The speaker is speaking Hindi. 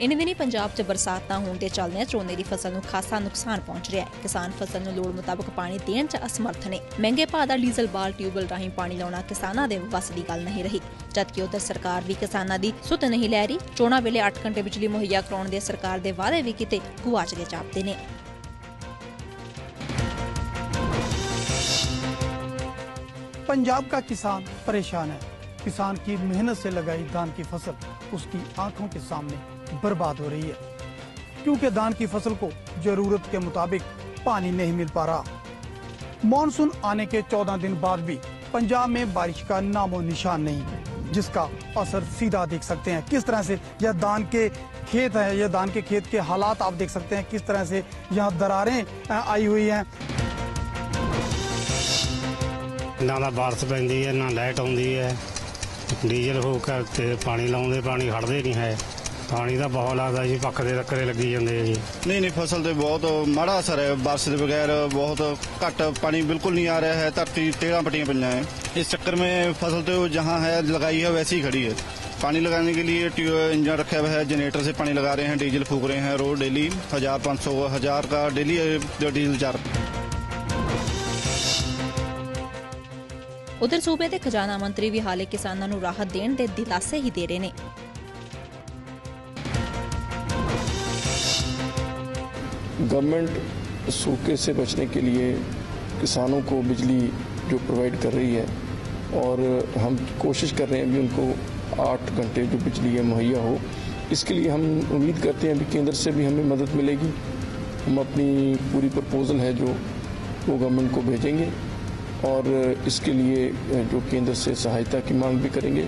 ਇਨ ਦਿਨੀ ਪੰਜਾਬ 'ਚ ਬਰਸਾਤਾਂ ਹੋਣ ਦੇ ਚੱਲਦਿਆਂ ਝੋਨੇ ਦੀ ਫਸਲ ਨੂੰ ਖਾਸਾ ਨੁਕਸਾਨ ਪਹੁੰਚ ਰਿਹਾ ਹੈ ਕਿਸਾਨ ਫਸਲ ਨੂੰ ਲੋੜ ਮੁਤਾਬਕ ਪਾਣੀ ਦੇਣ 'ਚ ਅਸਮਰਥ ਨੇ ਮਹਿੰਗੇ ਭਾਅ ਦਾ ਡੀਜ਼ਲ ਬਾਲ ਟਿਊਬਲ ਰਾਹੀਂ ਪਾਣੀ ਲਾਉਣਾ ਕਿਸਾਨਾਂ ਦੇ ਵੱਸ ਦੀ ਗੱਲ ਨਹੀਂ ਰਹੀ ਜਦਕਿ ਉਧਰ ਸਰਕਾਰ ਵੀ ਕਿਸਾਨਾਂ ਦੀ ਸੁੱਤ ਨਹੀਂ ਲੈ ਰਹੀ ਚੋਣਾਂ ਵੇਲੇ 8 ਘੰਟੇ ਬਿਜਲੀ ਮੁਹੱਈਆ ਕਰਾਉਣ ਦੇ ਸਰਕਾਰ ਦੇ ਵਾਅਦੇ ਵੀ ਕਿਤੇ ਗੁਆਚਦੇ ਜਾਪਦੇ ਨੇ पंजाब का किसान परेशान है किसान की मेहनत से लगाई धान की फसल उसकी आंखों के सामने बर्बाद हो रही है क्योंकि धान की फसल को जरूरत के मुताबिक पानी नहीं मिल पा रहा मानसून आने के 14 दिन बाद भी पंजाब में बारिश का नामो निशान नहीं जिसका असर सीधा देख सकते हैं किस तरह से यह धान के खेत है यह धान के खेत के हालात आप देख सकते हैं किस तरह से यहाँ दरारें अ, आई हुई हैं ਨਾ ਦਾ ਬਾਰਸ ਪੈਂਦੀ ਹੈ ਨਾ ਲਾਈਟ ਆਉਂਦੀ ਹੈ ਡੀਜ਼ਲ ਹੋ ਕੇ ਤੇ ਪਾਣੀ ਲਾਉਂਦੇ ਪਾਣੀ ਖੜਦੇ ਨਹੀਂ ਹੈ ਪਾਣੀ ਦਾ ਬਹੁਤ ਲੱਗਦਾ ਜੀ ਪੱਕ ਦੇ ਰੱਕਰੇ ਲੱਗੀ ਜਾਂਦੇ ਆ ਜੀ। ਨਹੀਂ ਨਹੀਂ ਫਸਲ ਤੇ ਬਹੁਤ ਮਾੜਾ ਅਸਰ ਹੈ। ਬਾਰਿਸ਼ ਦੇ ਬਗੈਰ ਬਹੁਤ ਘੱਟ ਪਾनी बिल्कुल नहीं आ रहा है धरती टेढ़ा पटियाँ पन्ना है इस चक्कर में फ़सल तो जहाँ है लगाई है वैसी ही खड़ी है पानी लगाने के लिए इंजन रखा हुआ है जनरेटर से पानी लगा रहे हैं डीजल फूक रहे हैं रोज डेली हज़ार पाँच सौ हज़ार का डेली ਉਧਰ ਸੂਬੇ ਦੇ ਖਜ਼ਾਨਾ ਮੰਤਰੀ ਵੀ ਹਾਲੇ ਕਿਸਾਨਾਂ ਨੂੰ ਰਾਹਤ ਦੇਣ ਦੇ ਦਿਲਾਸੇ ਹੀ ਦੇ ਰਹੇ ਨੇ। गवर्नमेंट सूखे से बचने के लिए किसानों को बिजली जो प्रोवाइड कर रही है, और हम कोशिश कर रहे हैं भी उनको आठ घंटे जो बिजली है मुहैया हो। इसके लिए हम उम्मीद करते हैं भी केंद्र से भी हमें मदद मिलेगी। हम अपनी पूरी प्रपोजल है जो वो गवर्नमेंट को भेजेंगे, और इसके लिए जो केंद्र से सहायता की मांग भी करेंगे।